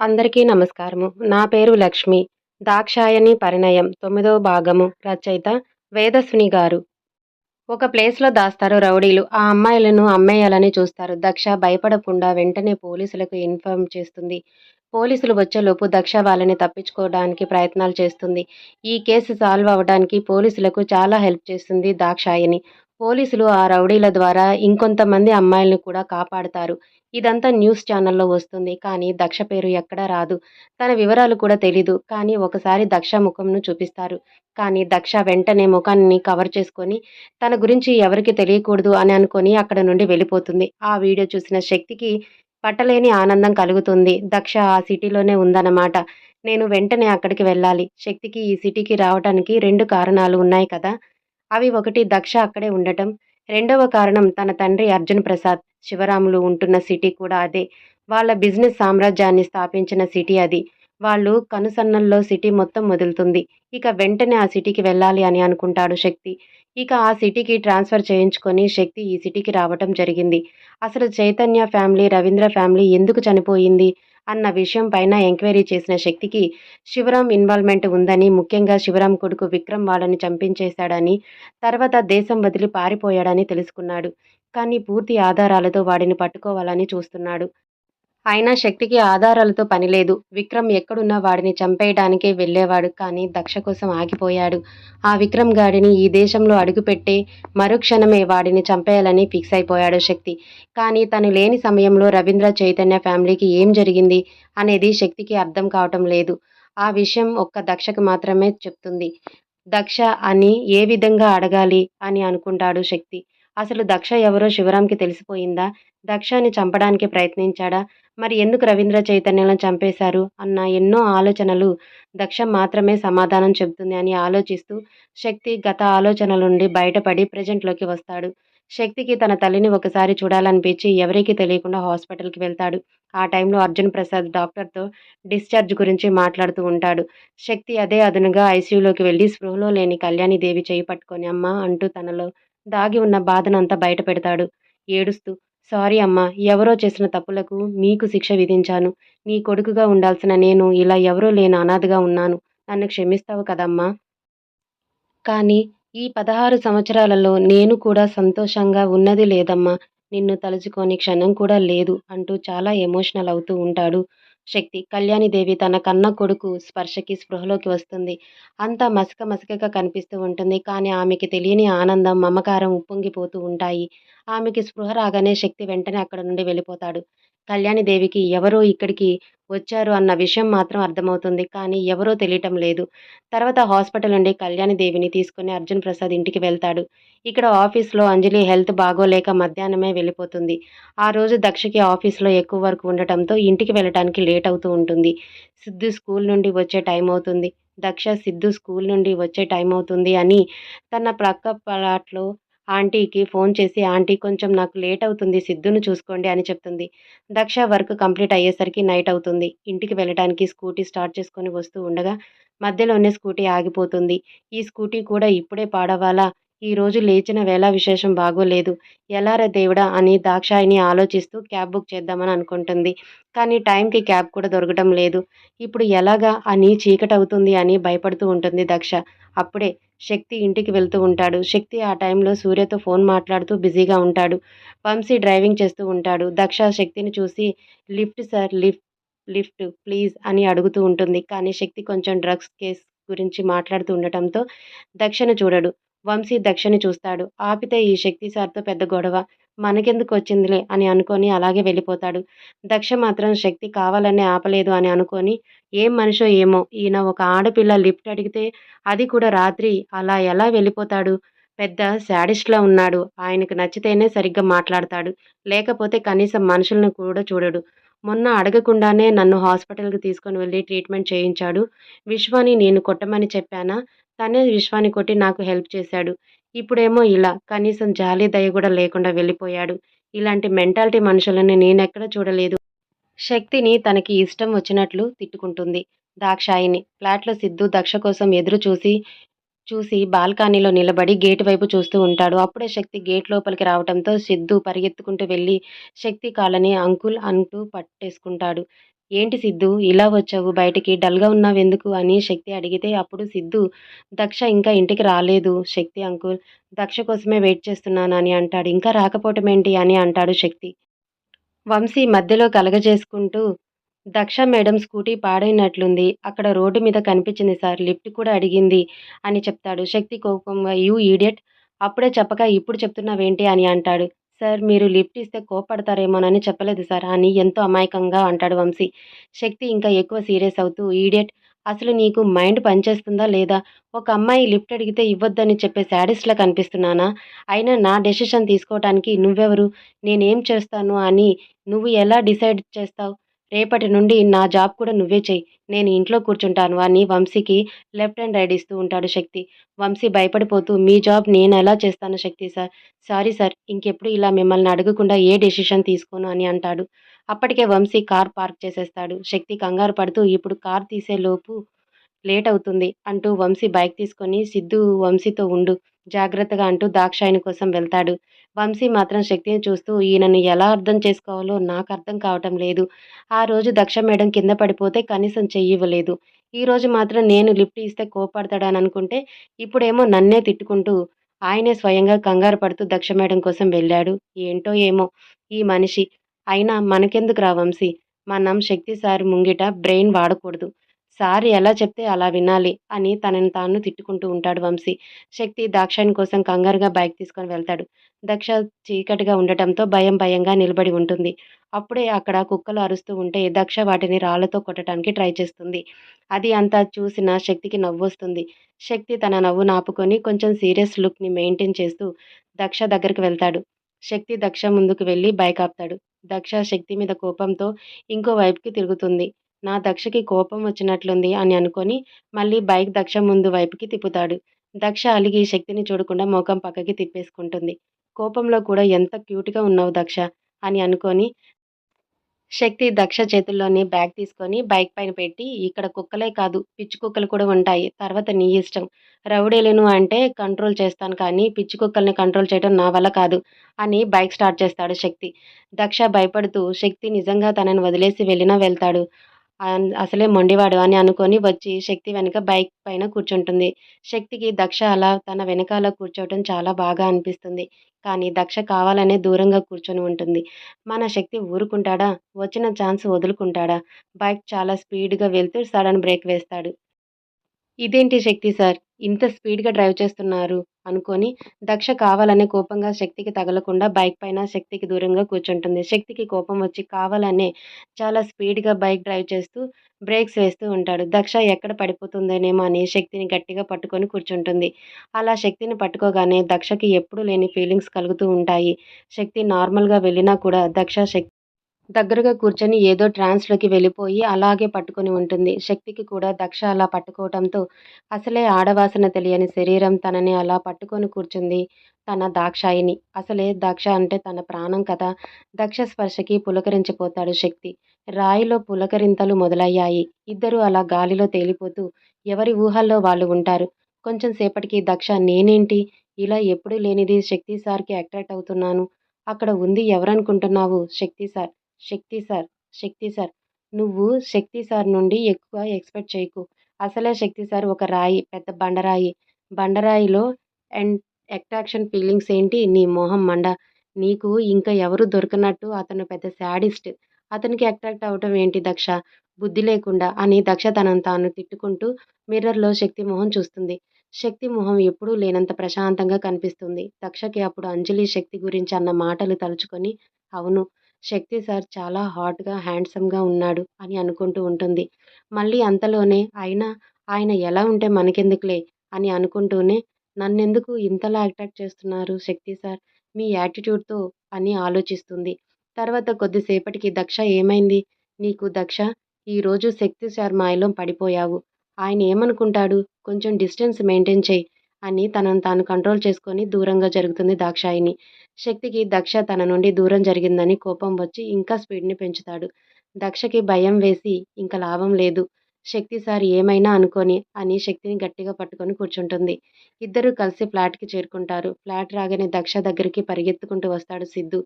అందరికీ నమస్కారము. నా పేరు లక్ష్మి. దాక్షాయని పరిణయం తొమ్మిదవ భాగము. రచయిత వేదస్విని గారు. ఒక ప్లేస్లో దాస్తారు రౌడీలు. ఆ అమ్మాయిలను అమ్మేయాలని చూస్తారు. దక్ష భయపడకుండా వెంటనే పోలీసులకు ఇన్ఫార్మ్ చేస్తుంది. పోలీసులు వచ్చేలోపు దక్ష వాళ్ళని తప్పించుకోవడానికి ప్రయత్నాలు చేస్తుంది. ఈ కేసు సాల్వ్ అవ్వడానికి పోలీసులకు చాలా హెల్ప్ చేస్తుంది దాక్షాయని పోలీసులు ఆ రౌడీల ద్వారా ఇంకొంతమంది అమ్మాయిలను కూడా కాపాడతారు. ఇదంతా న్యూస్ ఛానల్లో వస్తుంది. కానీ దక్ష పేరు ఎక్కడా రాదు. తన వివరాలు కూడా తెలీదు. కానీ ఒకసారి దక్ష ముఖంను చూపిస్తారు. కానీ దక్ష వెంటనే ముఖాన్ని కవర్ చేసుకొని తన గురించి ఎవరికి తెలియకూడదు అని అనుకొని అక్కడ నుండి వెళ్ళిపోతుంది. ఆ వీడియో చూసిన శక్తికి పట్టలేని ఆనందం కలుగుతుంది. దక్ష ఆ సిటీలోనే ఉందన్నమాట. నేను వెంటనే అక్కడికి వెళ్ళాలి. శక్తికి ఈ సిటీకి రావడానికి రెండు కారణాలు ఉన్నాయి కదా? అవి ఒకటి దక్ష అక్కడే ఉండటం. రెండవ కారణం తన తండ్రి అర్జున్ ప్రసాద్. శివరాములు ఉంటున్న సిటీ కూడా అదే. వాళ్ళ బిజినెస్ సామ్రాజ్యాన్ని స్థాపించిన సిటీ అది. వాళ్ళు కనుసన్నల్లో సిటీ మొత్తం వదులుతుంది. ఇక వెంటనే ఆ సిటీకి వెళ్ళాలి అని అనుకుంటాడు శక్తి. ఇక ఆ సిటీకి ట్రాన్స్ఫర్ చేయించుకొని శక్తి ఈ సిటీకి రావటం జరిగింది. అసలు చైతన్య ఫ్యామిలీ రవీంద్ర ఫ్యామిలీ ఎందుకు చనిపోయింది? అన్న విషయం పైన ఎంక్వైరీ చేసిన శక్తికి శివరాం ఇన్వాల్వ్మెంట్ ఉందని ముఖ్యంగా శివరాం కొడుకు విక్రమ్ వాళ్ళని చంపించేశాడని తర్వాత దేశం వదిలి పారిపోయాడని తెలుసుకున్నాడు. కానీ పూర్తి ఆధారాలతో వాడిని పట్టుకోవాలని చూస్తున్నాడు. అయినా శక్తికి ఆధారాలతో పనిలేదు విక్రమ్ ఎక్కడున్నా వాడిని చంపేయడానికే వెళ్ళేవాడు కానీ దక్ష కోసం ఆగిపోయాడు. ఆ విక్రమ్ గాడిని ఈ దేశంలో అడుగుపెట్టే మరుక్షణమే వాడిని చంపేయాలని ఫిక్స్ అయిపోయాడు శక్తి. కానీ తను లేని సమయంలో రవీంద్ర చైతన్య ఫ్యామిలీకి ఏం జరిగింది అనేది శక్తికి అర్థం కావటం లేదు. ఆ విషయం ఒక్క దక్షకు మాత్రమే చెప్తుంది. దక్ష అని ఏ విధంగా అడగాలి అని అనుకుంటాడు శక్తి. అసలు దక్ష ఎవరో శివరాంకి తెలిసిపోయిందా? దక్షని చంపడానికి ప్రయత్నించాడా? మరి ఎందుకు రవీంద్ర చైతన్యలను చంపేశారు? అన్న ఎన్నో ఆలోచనలు దక్ష మాత్రమే సమాధానం చెబుతుంది అని ఆలోచిస్తూ శక్తి గత ఆలోచనల నుండి బయటపడి ప్రజెంట్లోకి వస్తాడు. శక్తికి తన తల్లిని ఒకసారి చూడాలనిపించి ఎవరికీ తెలియకుండా హాస్పిటల్కి వెళ్తాడు. ఆ టైంలో అర్జున్ ప్రసాద్ డాక్టర్తో డిశ్చార్జ్ గురించి మాట్లాడుతూ ఉంటాడు. శక్తి అదే అదునుగా ఐసీయూలోకి వెళ్ళి స్పృహలో లేని కళ్యాణి దేవి చేయి పట్టుకొని అమ్మ అంటూ తనలో దాగి ఉన్న బాధనంతా బయట పెడతాడు. ఏడుస్తూ సారీ అమ్మా ఎవరో చేసిన తప్పులకు మీకు శిక్ష విధించాను. నీ కొడుకుగా ఉండాల్సిన నేను ఇలా ఎవరో లేని అనాథగా ఉన్నాను. నన్ను క్షమిస్తావు కదమ్మా. కానీ ఈ పదహారు సంవత్సరాలలో నేను కూడా సంతోషంగా ఉన్నది లేదమ్మా. నిన్ను తలుచుకొని క్షణం కూడా లేదు అంటూ చాలా ఎమోషనల్ అవుతూ ఉంటాడు. శక్తి. కళ్యాణిదేవి తన కన్న కొడుకు స్పర్శకి స్పృహలోకి వస్తుంది. అంతా మసక మసకగా కనిపిస్తూ ఉంటుంది. కానీ ఆమెకి తెలియని ఆనందం మమకారం ఉప్పొంగిపోతూ ఉంటాయి. ఆమెకి స్పృహ రాగానే శక్తి వెంటనే అక్కడ నుండి వెళ్ళిపోతాడు. కళ్యాణిదేవికి ఎవరో ఇక్కడికి వచ్చారు అన్న విషయం మాత్రం అర్థమవుతుంది. కానీ ఎవరో తెలియటం లేదు. తర్వాత హాస్పిటల్ నుండి కళ్యాణిదేవిని తీసుకుని అర్జున్ ప్రసాద్ ఇంటికి వెళ్తాడు. ఇక్కడ ఆఫీస్లో అంజలి హెల్త్ బాగోలేక మధ్యాహ్నమే వెళ్ళిపోతుంది. ఆ రోజు దక్షకి ఆఫీస్లో ఎక్కువ వర్క్ ఉండటంతో ఇంటికి వెళ్ళటానికి లేట్ అవుతూ ఉంటుంది. సిద్ధు స్కూల్ నుండి వచ్చే టైం అవుతుంది. దక్ష సిద్ధు స్కూల్ నుండి వచ్చే టైం అవుతుంది అని తన ప్రక్క ప్లాట్లో ఆంటీకి ఫోన్ చేసి ఆంటీ కొంచెం నాకు లేట్ అవుతుంది సిద్ధును చూసుకోండి అని చెప్తుంది. దక్ష వర్క్ కంప్లీట్ అయ్యేసరికి నైట్ అవుతుంది. ఇంటికి వెళ్ళడానికి స్కూటీ స్టార్ట్ చేసుకొని వస్తూ ఉండగా మధ్యలోనే స్కూటీ ఆగిపోతుంది. ఈ స్కూటీ కూడా ఇప్పుడే పాడవాలా ఈ రోజు లేచిన వేళ విశేషం బాగోలేదు. ఎలారా దేవుడా అని దాక్షాయిని ఆలోచిస్తూ క్యాబ్ బుక్ చేద్దామని అనుకుంటుంది. కానీ టైంకి క్యాబ్ కూడా దొరకటం లేదు. ఇప్పుడు ఎలాగా అని చీకటవుతుంది అని భయపడుతూ ఉంటుంది దక్ష. అప్పుడే శక్తి ఇంటికి వెళ్తూ ఉంటాడు. శక్తి ఆ టైంలో సూర్యతో ఫోన్ మాట్లాడుతూ బిజీగా ఉంటాడు. వంశీ డ్రైవింగ్ చేస్తూ ఉంటాడు. దక్ష శక్తిని చూసి lift sir lift lift please అని అడుగుతూ ఉంటుంది. కానీ శక్తి కొంచెం డ్రగ్స్ కేస్ గురించి మాట్లాడుతూ ఉండటంతో దక్షను చూడడు. వంశీ దక్షని చూస్తాడు. ఆపితే ఈ శక్తి సార్తో పెద్ద గొడవ. మనకెందుకు వచ్చిందిలే అని అనుకొని అలాగే వెళ్ళిపోతాడు. దక్ష మాత్రం శక్తి కావాలనే ఆపలేదు అని అనుకొని ఏం మనిషో ఏమో ఈయన ఒక ఆడపిల్ల లిఫ్ట్ అడిగితే అది కూడా రాత్రి అలా ఎలా వెళ్ళిపోతాడు? పెద్ద శాడిస్ట్లా ఉన్నాడు. ఆయనకు నచ్చితేనే సరిగ్గా మాట్లాడతాడు. లేకపోతే కనీసం మనుషులను కూడా చూడడు. మొన్న అడగకుండానే నన్ను హాస్పిటల్కి తీసుకొని వెళ్ళి ట్రీట్మెంట్ చేయించాడు. విశ్వాని నేను కొట్టమని చెప్పానా? తనే విశ్వాన్ని కొట్టి నాకు హెల్ప్ చేశాడు. ఇప్పుడేమో ఇలా కనీసం జాలి దయ కూడా లేకుండా వెళ్ళిపోయాడు. ఇలాంటి మెంటాలిటీ మనుషులని నేనెక్కడ చూడలేదు. శక్తిని తనకి ఇష్టం వచ్చినట్లు తిట్టుకుంటుంది. దాక్షాయిని ఫ్లాట్లో సిద్ధు దక్ష కోసం ఎదురు చూసి చూసి బాల్కనీలో నిలబడి గేటు వైపు చూస్తూ ఉంటాడు. అప్పుడే శక్తి గేట్ లోపలికి రావడంతో సిద్ధు పరిగెత్తుకుంటూ వెళ్ళి శక్తి కాళ్ళని అంకుల్ అంటూ పట్టేసుకుంటాడు. ఏంటి సిద్ధు ఇలా వచ్చావు బయటికి డల్‌గా ఉన్నావెందుకు అని శక్తి అడిగితే అప్పుడు సిద్ధు దక్ష ఇంకా ఇంటికి రాలేదు శక్తి అంకుల్ దక్ష కోసమే వెయిట్ చేస్తున్నాను అని అంటాడు. ఇంకా రాకపోవటం ఏంటి అని అంటాడు శక్తి. వంశీ మధ్యలో కలగజేసుకుంటూ దక్ష మేడం స్కూటీ పాడైనట్లుంది. అక్కడ రోడ్డు మీద కనిపించింది సార్. లిఫ్ట్ కూడా అడిగింది అని చెప్తాడు. శక్తి కోపంగా యూ ఈడియట్! అప్పుడే చెప్పక ఇప్పుడు చెప్తున్నావేంటి అని అంటాడు. సార్ మీరు లిఫ్ట్ ఇస్తే కోపడతారేమోనని చెప్పలేదు సార్ అని ఎంతో అమాయకంగా అంటాడు వంశీ. శక్తి ఇంకా ఎక్కువ సీరియస్ అవుతూ ఈడియట్! అసలు నీకు మైండ్ పనిచేస్తుందా లేదా? ఒక అమ్మాయి లిఫ్ట్ అడిగితే ఇవ్వద్దని చెప్పే శాడిస్ట్‌లా కనిపిస్తున్నానా? అయినా నా డెసిషన్ తీసుకోవటానికి నువ్వెవరు? నేనేం చేస్తాను అని నువ్వు ఎలా డిసైడ్ చేస్తావు? రేపటి నుండి నా జాబ్ కూడా నువ్వే చెయ్యి. నేను ఇంట్లో కూర్చుంటాను అని వంశీకి లెఫ్ట్ అండ్ రైడ్ ఇస్తూ ఉంటాడు శక్తి. వంశీ భయపడిపోతూ మీ జాబ్ నేను ఎలా చేస్తాను శక్తి సార్. Sorry sir. ఇంకెప్పుడు ఇలా మిమ్మల్ని అడగకుండా ఏ డెసిషన్ తీసుకోను అని అంటాడు. అప్పటికే వంశీ కార్ పార్క్ చేసేస్తాడు. శక్తి కంగారు పడుతూ ఇప్పుడు కార్ తీసేలోపు లేట్ అవుతుంది అంటూ వంశీ బైక్ తీసుకొని సిద్ధు వంశీతో ఉండు జాగ్రత్తగా అంటూ దాక్షాయణి కోసం వెళ్తాడు. వంశీ మాత్రం శక్తిని చూస్తూ ఈయనను ఎలా అర్థం చేసుకోవాలో నాకు అర్థం కావటం లేదు. ఆ రోజు దక్ష మేడం కింద పడిపోతే కనీసం చెయ్యివ్వలేదు. ఈరోజు మాత్రం నేను లిఫ్ట్ ఇస్తే కోపడతాడని అనుకుంటే ఇప్పుడేమో నన్నే తిట్టుకుంటూ ఆయనే స్వయంగా కంగారు పడుతూ దక్ష మేడం కోసం వెళ్ళాడు. ఏంటో ఏమో ఈ మనిషి. అయినా మనకెందుకురా వంశీ. మనం శక్తి సార్ ముంగిట బ్రెయిన్ వాడకూడదు. సార్ ఎలా చెప్తే అలా వినాలి అని తనని తాను తిట్టుకుంటూ ఉంటాడు వంశీ. శక్తి దాక్షాయణి కోసం కంగారుగా బైక్ తీసుకొని వెళ్తాడు. దక్ష చీకటిగా ఉండటంతో భయం భయంగా నిలబడి ఉంటుంది. అప్పుడే అక్కడ కుక్కలు అరుస్తూ ఉంటే దక్ష వాటిని రాళ్ళతో కొట్టడానికి ట్రై చేస్తుంది. అది అంతా చూసిన శక్తికి నవ్వొస్తుంది. శక్తి తన నవ్వును ఆపుకొని కొంచెం సీరియస్ లుక్‌ని మెయింటైన్ చేస్తూ దక్ష దగ్గరికి వెళ్తాడు. శక్తి దక్ష ముందుకు వెళ్ళి బైక్ ఆపుతాడు. దక్ష శక్తి మీద కోపంతో ఇంకో వైపుకి తిరుగుతుంది. నా దక్షకి కోపం వచ్చినట్లుంది అని అనుకొని మళ్ళీ బైక్ దక్ష ముందు వైపుకి తిప్పుతాడు. దక్ష అలిగి శక్తిని చూడకుండా మొఖం పక్కకి తిప్పేసుకుంటుంది. కోపంలో కూడా ఎంత క్యూట్‌గా ఉన్నావు దక్ష అని అనుకొని శక్తి దక్ష చేతుల్లోని బ్యాగ్ తీసుకొని బైక్ పైన పెట్టి ఇక్కడ కుక్కలే కాదు పిచ్చి కుక్కలు కూడా ఉంటాయి. తర్వాత నీ ఇష్టం. రౌడీలను అంటే కంట్రోల్ చేస్తాను కానీ పిచ్చి కుక్కల్ని కంట్రోల్ చేయడం నా వల్ల కాదు అని బైక్ స్టార్ట్ చేస్తాడు శక్తి. దక్ష భయపడుతూ శక్తి నిజంగా తనని వదిలేసి వెళ్ళినా వెళ్తాడు. అసలే మొండివాడు అని అనుకొని వచ్చి శక్తి వెనుక బైక్ పైన కూర్చుంటుంది. శక్తికి దక్ష అలా తన వెనకాల కూర్చోవటం చాలా బాగా అనిపిస్తుంది. కానీ దక్ష కావాలనే దూరంగా కూర్చొని ఉంటుంది. మన శక్తి ఊరుకుంటాడా? వచ్చిన ఛాన్స్ వదులుకుంటాడా? బైక్ చాలా స్పీడ్‌గా వెళ్తూ సడన్ బ్రేక్ వేస్తాడు. ఇదేంటి శక్తి సార్ ఇంత స్పీడ్‌గా డ్రైవ్ చేస్తున్నారు అనుకొని దక్ష కావాలనే కోపంగా శక్తికి తగలకుండా బైక్ పైన శక్తికి దూరంగా కూర్చుంటుంది. శక్తికి కోపం వచ్చి కావాలనే చాలా స్పీడ్‌గా బైక్ డ్రైవ్ చేస్తూ బ్రేక్స్ వేస్తూ ఉంటాడు. దక్ష ఎక్కడ పడిపోతుందోనేమో అని శక్తిని గట్టిగా పట్టుకొని కూర్చుంటుంది. అలా శక్తిని పట్టుకోగానే దక్షకి ఎప్పుడూ లేని ఫీలింగ్స్ కలుగుతూ ఉంటాయి. శక్తి నార్మల్‌గా వెళ్ళినా కూడా దక్ష శక్ దగ్గరగా కూర్చొని ఏదో ట్రాన్స్‌లోకి వెళ్ళిపోయి అలాగే పట్టుకొని ఉంటుంది. శక్తికి కూడా దక్ష అలా పట్టుకోవటంతో అసలే ఆడవాసన తెలియని శరీరం తనని అలా పట్టుకొని కూర్చుంది తన దాక్షాయిని. అసలే దక్ష అంటే తన ప్రాణం కదా! దక్ష స్పర్శకి పులకరించిపోతాడు శక్తి. రాయిలో పులకరింతలు మొదలయ్యాయి. ఇద్దరు అలా గాలిలో తేలిపోతూ ఎవరి ఊహల్లో వాళ్ళు ఉంటారు. కొంచెం సేపటికి దక్ష నేనేంటి ఇలా ఎప్పుడూ లేనిది శక్తి సార్‌కి అట్రాక్ట్ అవుతున్నాను. అక్కడ ఉంది ఎవరనుకుంటున్నావు Shakti sir. Shakti sir Shakti sir. నువ్వు శక్తి సార్ నుండి ఎక్కువ ఎక్స్పెక్ట్ చేయకు. అసలే శక్తి సార్ ఒక రాయి పెద్ద బండరాయి. బండరాయిలో అండ్ అట్రాక్షన్ ఫీలింగ్స్ ఏంటి? నీ మొహం మండ. నీకు ఇంకా ఎవరు దొరకనట్టు అతను పెద్ద శాడిస్ట్ అతనికి అట్రాక్ట్ అవటం ఏంటి దక్ష? బుద్ధి లేకుండా అని దక్ష తనను తాను తిట్టుకుంటూ మిర్రర్లో శక్తి మొహం చూస్తుంది. శక్తి మొహం ఎప్పుడూ లేనంత ప్రశాంతంగా కనిపిస్తుంది. దక్షకి అప్పుడు అంజలి శక్తి గురించి అన్న మాటలు తలుచుకొని అవును శక్తి సార్ చాలా హాట్‌గా, హ్యాండ్సమ్‌గా ఉన్నాడు అని అనుకుంటూ ఉంటుంది. మళ్ళీ అంతలోనే అయినా ఆయన ఎలా ఉంటే మనకెందుకులే అని అనుకుంటూనే నన్నెందుకు ఇంతలా అట్రాక్ట్ చేస్తున్నారు శక్తి సార్ మీ యాటిట్యూడ్‌తో అని ఆలోచిస్తుంది. తర్వాత కొద్దిసేపటికి దక్ష ఏమైంది? నీకు దక్ష ఈరోజు శక్తి సార్ మాయలో పడిపోయావు. ఆయన ఏమనుకుంటాడు? కొంచెం డిస్టెన్స్ మెయింటైన్ చేయి అని తనను తాను కంట్రోల్ చేసుకొని దూరంగా జరుగుతుంది దాక్షాయిని. శక్తికి దక్ష తన నుండి దూరం జరిగిందని కోపం వచ్చి ఇంకా స్పీడ్‌ని పెంచుతాడు. దక్షకి భయం వేసి ఇంకా లాభం లేదు. శక్తి సార్ ఏమైనా అనుకోని అని శక్తిని గట్టిగా పట్టుకొని కూర్చుంటుంది. ఇద్దరూ కలిసి ఫ్లాట్‌కి చేరుకుంటారు. ఫ్లాట్ రాగానే దక్ష దగ్గరికి పరిగెత్తుకుంటూ వస్తాడు సిద్ధు.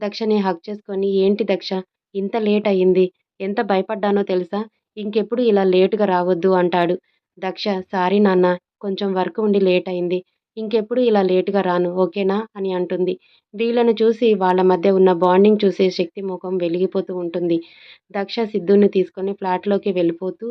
దక్షని హక్ చేసుకొని ఏంటి దక్ష ఇంత లేట్ అయింది. ఎంత భయపడ్డానో తెలుసా ఇంకెప్పుడు ఇలా లేటుగా రావద్దు అంటాడు దక్ష సారీ నాన్న కొంచెం వర్క్ ఉండి లేట్ అయింది. ఇంకెప్పుడు ఇలా లేటుగా రాను ఓకేనా? అని అంటుంది. వీళ్ళను చూసి వాళ్ళ మధ్య ఉన్న బాండింగ్ చూసే శక్తి ముఖం వెలిగిపోతూ ఉంటుంది. దక్ష సిద్ధుని తీసుకొని ఫ్లాట్లోకి వెళ్ళిపోతూ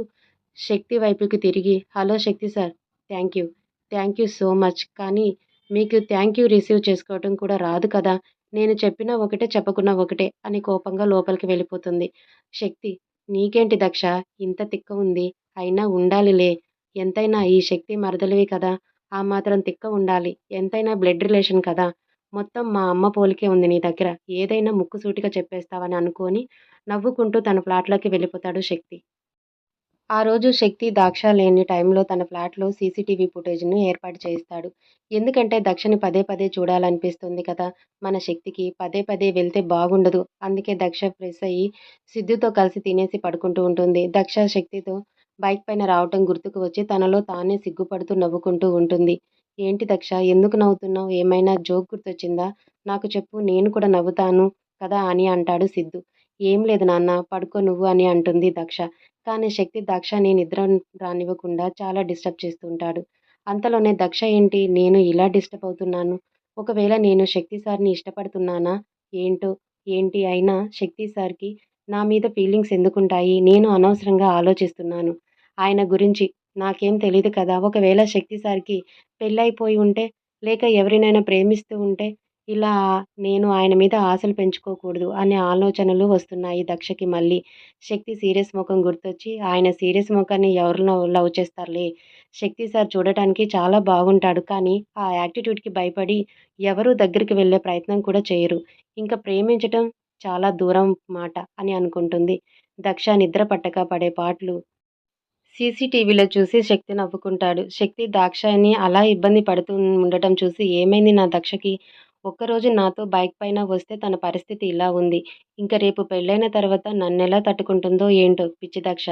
శక్తి వైపుకి తిరిగి hello Shakti sir thank you. Thank you so much. కానీ మీకు థ్యాంక్ యూ రిసీవ్ చేసుకోవటం కూడా రాదు కదా. నేను చెప్పిన ఒకటే చెప్పకున్నా ఒకటే అని కోపంగా లోపలికి వెళ్ళిపోతుంది. శక్తి నీకేంటి దక్ష? ఇంత తిక్క ఉంది. అయినా ఉండాలిలే. ఎంతైనా ఈ శక్తి మరదలివి కదా ఆ మాత్రం తిక్క ఉండాలి. ఎంతైనా బ్లడ్ రిలేషన్ కదా. మొత్తం మా అమ్మ పోలికే ఉంది నీ దగ్గర. ఏదైనా ముక్కుసూటిగా చెప్పేస్తావని అనుకొని నవ్వుకుంటూ తన ఫ్లాట్లోకి వెళ్ళిపోతాడు శక్తి. ఆ రోజు శక్తి దాక్ష లేని టైంలో తన ఫ్లాట్లో సీసీటీవీ ఫుటేజ్ను ఏర్పాటు చేయిస్తాడు. ఎందుకంటే దక్షని పదే పదే చూడాలనిపిస్తుంది కదా మన శక్తికి పదే పదే వెళ్తే బాగుండదు. అందుకే దక్ష ఫ్రెష్ అయ్యి సిద్ధుతో కలిసి తినేసి పడుకుంటూ ఉంటుంది. దక్ష శక్తితో బైక్ పైన రావటం గుర్తుకు వచ్చి తనలో తానే సిగ్గుపడుతూ నవ్వుకుంటూ ఉంటుంది. ఏంటి దక్ష ఎందుకు నవ్వుతున్నావు? ఏమైనా జోక్ గుర్తొచ్చిందా? నాకు చెప్పు నేను కూడా నవ్వుతాను కదా అని అంటాడు సిద్ధు. ఏం లేదు నాన్న పడుకో నువ్వు అని అంటుంది దక్ష. కానీ శక్తి దక్షని నిద్ర రానివ్వకుండా చాలా డిస్టర్బ్ చేస్తుంటాడు అంతలోనే దక్ష ఏంటి? నేను ఇలా డిస్టర్బ్ అవుతున్నాను. ఒకవేళ నేను శక్తి సార్ని ఇష్టపడుతున్నానా? ఏంటో? ఏంటి అయినా శక్తి సార్కి నా మీద ఫీలింగ్స్ ఎందుకుంటాయి? నేను అనవసరంగా ఆలోచిస్తున్నాను. ఆయన గురించి. నాకేం తెలియదు కదా ఒకవేళ శక్తి సార్కి పెళ్ళైపోయి ఉంటే లేక ఎవరినైనా ప్రేమిస్తూ ఉంటే ఇలా నేను ఆయన మీద ఆశలు పెంచుకోకూడదు అనే ఆలోచనలు వస్తున్నాయి దక్షకి మళ్ళీ. శక్తి సీరియస్ ముఖం గుర్తొచ్చి ఆయన సీరియస్ ముఖాన్ని ఎవరినో లవ్ చేస్తారులే. శక్తి సార్ చూడటానికి చాలా బాగుంటాడు కానీ ఆ యాటిట్యూడ్కి భయపడి ఎవరు దగ్గరికి వెళ్ళే ప్రయత్నం కూడా చేయరు. ఇంకా ప్రేమించటం చాలా దూరం మాట అని అనుకుంటుంది. దక్ష నిద్ర పట్టక పడే పాటలు సీసీటీవీలో చూసి శక్తి నవ్వుకుంటాడు. శక్తి దాక్షాయిని అలా ఇబ్బంది పడుతూ ఉండటం చూసి ఏమైంది నా దక్షకి? ఒక్కరోజు నాతో బైక్ పైన వస్తే తన పరిస్థితి ఇలా ఉంది. ఇంకా రేపు పెళ్ళైన తర్వాత నన్నెలా తట్టుకుంటుందో ఏంటో పిచ్చి దక్ష.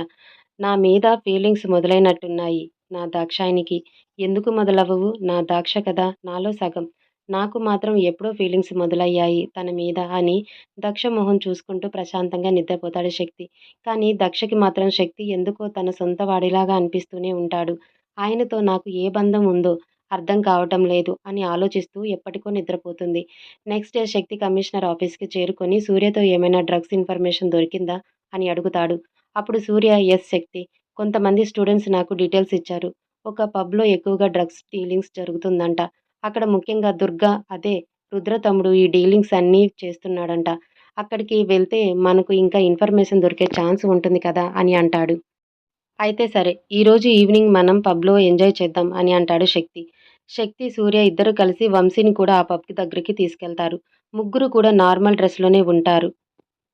నా మీద ఫీలింగ్స్ మొదలైనట్టున్నాయి నా దాక్షాయినికి ఎందుకు మొదలవ్వవు? నా దాక్ష కదా? నాలో సగం. నాకు మాత్రం ఎప్పుడో ఫీలింగ్స్ మొదలయ్యాయి తన మీద అని దక్ష మొహం చూసుకుంటూ ప్రశాంతంగా నిద్రపోతాడు శక్తి. కానీ దక్షకి మాత్రం శక్తి ఎందుకో తన సొంత వాడిలాగా అనిపిస్తూనే ఉంటాడు. ఆయనతో నాకు ఏ బంధం ఉందో అర్థం కావటం లేదు అని ఆలోచిస్తూ ఎప్పటికో నిద్రపోతుంది. నెక్స్ట్ డే శక్తి కమిషనర్ ఆఫీస్కి చేరుకొని సూర్యతో ఏమైనా డ్రగ్స్ ఇన్ఫర్మేషన్ దొరికిందా అని అడుగుతాడు. అప్పుడు సూర్య ఎస్ శక్తి కొంతమంది స్టూడెంట్స్ నాకు డీటెయిల్స్ ఇచ్చారు. ఒక పబ్లో ఎక్కువగా డ్రగ్స్ డీలింగ్స్ జరుగుతుందంట. అక్కడ ముఖ్యంగా దుర్గా అదే రుద్ర తమ్ముడు ఈ డీలింగ్స్ అన్నీ చేస్తున్నాడంట. అక్కడికి వెళ్తే మనకు ఇంకా ఇన్ఫర్మేషన్ దొరికే ఛాన్స్ ఉంటుంది కదా అని అంటాడు. అయితే సరే ఈరోజు ఈవినింగ్ మనం పబ్లో ఎంజాయ్ చేద్దాం అని అంటాడు శక్తి. శక్తి సూర్య ఇద్దరు కలిసి వంశీని కూడా ఆ పబ్కి దగ్గరికి తీసుకెళ్తారు. ముగ్గురు కూడా నార్మల్ డ్రెస్లోనే ఉంటారు.